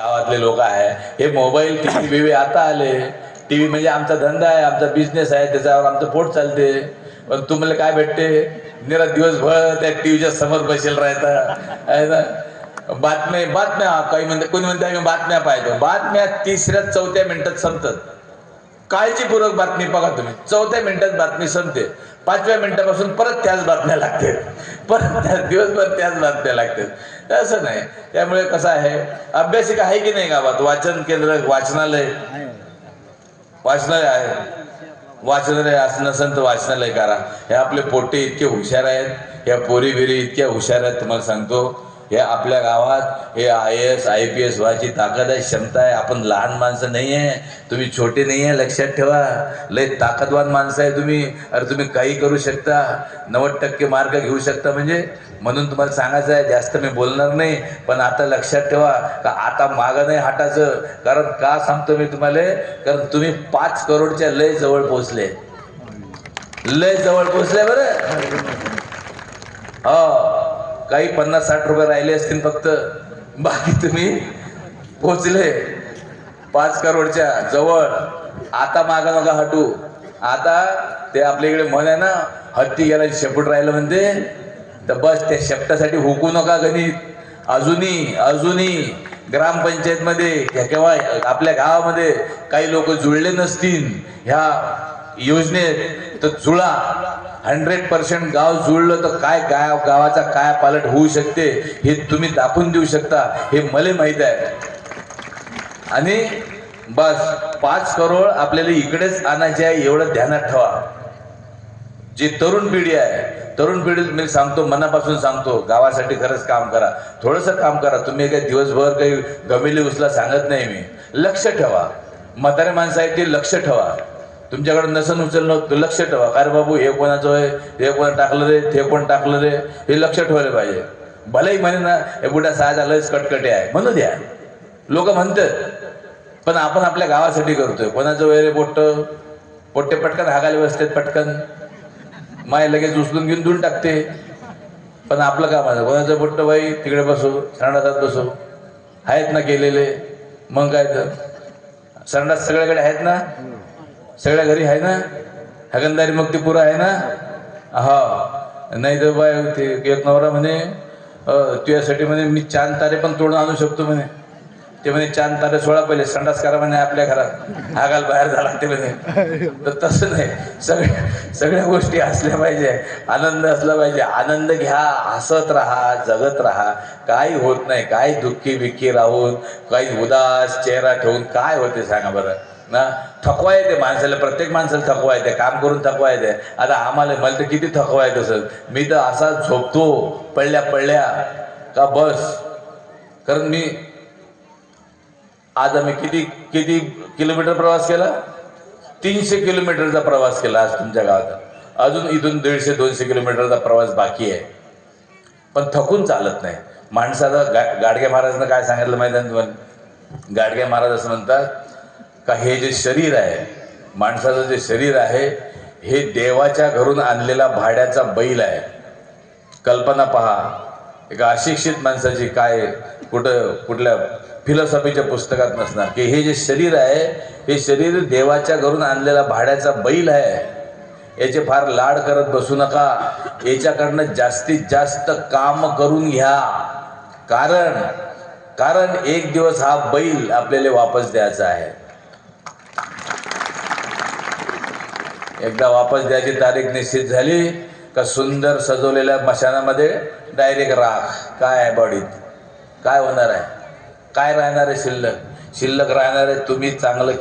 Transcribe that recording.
गावातले लोक आहे. हे मोबाईल टी व्ही बीव्ही आता आले. टी व्ही म्हणजे आमचा धंदा आहे आमचा बिझनेस आहे त्याच्यावर आमचं पोट चालते. पण तुम्हाला काय भेटते? निरा दिवसभर त्या टीव्हीच्या समोर बसेल राहता. आहे ना? बातम्या बातम्या काही म्हणते कोणी म्हणते आम्ही बातम्या पाहतो. बातम्या तिसऱ्या चौथ्या मिनिटात संपतात. काळजीपूर्वक बातमी बघा तुम्ही. चौथ्या मिनिटात बातमी संपते. पाचव्या मिनिटापासून परत त्याच बातम्या लागतात पण दिवसभर त्याच बातम्या लागतात. असं नाही. त्यामुळे कसं आहे अभ्यासिका आहे की नाही गावात? वाचन केंद्र वाचनालय? वाचनालय आहे. वाचनालय असं नसेल तर वाचनालय करा हे आपले पोटे इतके हुशार आहेत. या पोरी बिरी इतक्या हुशार आहेत तुम्हाला सांगतो. हे आपल्या गावात हे I S I P S व्हायची ताकद आहे क्षमता आहे. आपण लहान माणसं नाही आहे तुम्ही छोटे नाही आहे लक्षात ठेवा. लय ताकदवान माणसं आहे तुम्ही. अरे तुम्ही काही करू शकता. नव्वद टक्के मार्क घेऊ शकता म्हणजे? म्हणून तुम्हाला सांगायचं आहे जास्त मी बोलणार नाही पण आता लक्षात ठेवा का आता मागं नाही हटायचं. कारण का सांगतो मी तुम्हाला? कारण तुम्ही पाच करोडच्या लय जवळ पोहोचले. लय जवळ पोहोचले बरं? हो. काही पन्नास साठ रुपये राहिले असतील फक्त. बाकी तुम्ही पोचले पाच करोडच्या जवळ. आता मागा नका हटू. आता ते आपल्या इकडे म्हण आहे ना हत्ती गेला शेपूट राहिलं म्हणते. तर बस त्या शेपटासाठी हुकू नका गणित. अजूनही अजूनही ग्रामपंचायतमध्ये केव्हा आपल्या गावामध्ये काही लोक जुळले नसतील. ह्या योजनेत तर जुळा. हंड्रेड पर्सेंट गाव जुळलं तर काय गाव गावाचा काय पालट होऊ शकते हे तुम्ही दाखवून देऊ शकता हे मला माहीत आहे. आणि बस पाच करोड आपल्याला इकडेच आणायचे आहे एवढं ध्यानात ठेवा. जी तरुण पिढी आहे तरुण पिढी मी सांगतो मनापासून सांगतो गावासाठी खरंच काम करा. थोडंसं काम करा तुम्ही काही दिवसभर काही गमिली उचला सांगत नाही मी. लक्ष ठेवा. म्हातारे माणसं आहेत ते लक्ष ठेवा. तुमच्याकडे नसन उचलणं तर लक्ष ठेवा. का रे बाबू हे कोणाचं आहे? हे कोण टाकलं रे? ते कोण टाकलं रे? हे लक्ष ठेवायला पाहिजे. भलेही म्हणे ना हे बुड्या साज आलंच कटकटे आहे. म्हणू द्या. लोक म्हणतात पण आपण आपल्या गावासाठी करतोय. कोणाचं वय रे पोट्ट? पोट्टे पटकन हागाले बसतात पटकन. माय लगेच उचलून घेऊन धुवून टाकते. पण आपलं काम आहे. कोणाचं पोट्ट बाई? तिकडे बसू. संडासात बसू. आहेत ना केलेले. मग काय तर. संडास सगळ्याकडे आहेत ना? सगळ्या घरी आहे ना? हगंदारी मग ते पुरं आहे ना? हा. नाही तर बाय ते एक नवरा म्हणे तुझ्यासाठी म्हणे मी चांद तारे पण तोडून आणू शकतो म्हणे. ते म्हणे चांद तारे सोळा पहिले संडास करा म्हणे आपल्या घरात. आगाल बाहेर झाला ते म्हणे. तर तसं नाही. सगळ्या सगळ्या गोष्टी असल्या पाहिजे. आनंद असला पाहिजे. आनंद घ्या हसत राहा जगत राहा. काही होत नाही. काही दुःखी बिक्की राहून काही उदास चेहरा ठेवून काय होते सांगा बरं? ना? थकवा येते माणसाला प्रत्येक माणसाला थकवा येते काम करून थकवा येते. आता आम्हाला मला तर किती थकवा येत असेल. मी तर असा झोपतो पडल्या पडल्या का बस. कारण मी आज आम्ही किती किती किलोमीटर प्रवास केला? तीनशे किलोमीटरचा प्रवास केला आज तुमच्या गावात. अजून इथून दीडशे दोनशे किलोमीटरचा प्रवास बाकी आहे. पण थकून चालत नाही. माणसाला गा गाडगे महाराजांना काय सांगितलं माहिती आहे तुम्हाला? गाडगे महाराज असं म्हणतात का हे जे शरीर आहे माणसाचं जे शरीर आहे हे देवाच्या घरून आणलेला भाड्याचा बैल आहे. कल्पना पहा एका अशिक्षित माणसाची काय कुठं कुठल्या फिलॉसॉफीच्या पुस्तकात नसणार. की हे जे शरीर आहे हे शरीर देवाच्या घरून आणलेला भाड्याचा बैल आहे. याचे फार लाड करत बसू नका. याच्याकडनं जास्तीत जास्त काम करून घ्या. कारण कारण एक दिवस हा बैल आपल्याला वापस द्यायचा आहे. एकदा वापस द्यायची तारीख निश्चित झाली का सुंदर सजवलेल्या मशानामध्ये डायरेक्ट राख. काय आहे बॉडीत काय होणार आहे? काय राहणार आहे शिल्लक? शिल्लक राहणार आहे तुम्ही चांगलं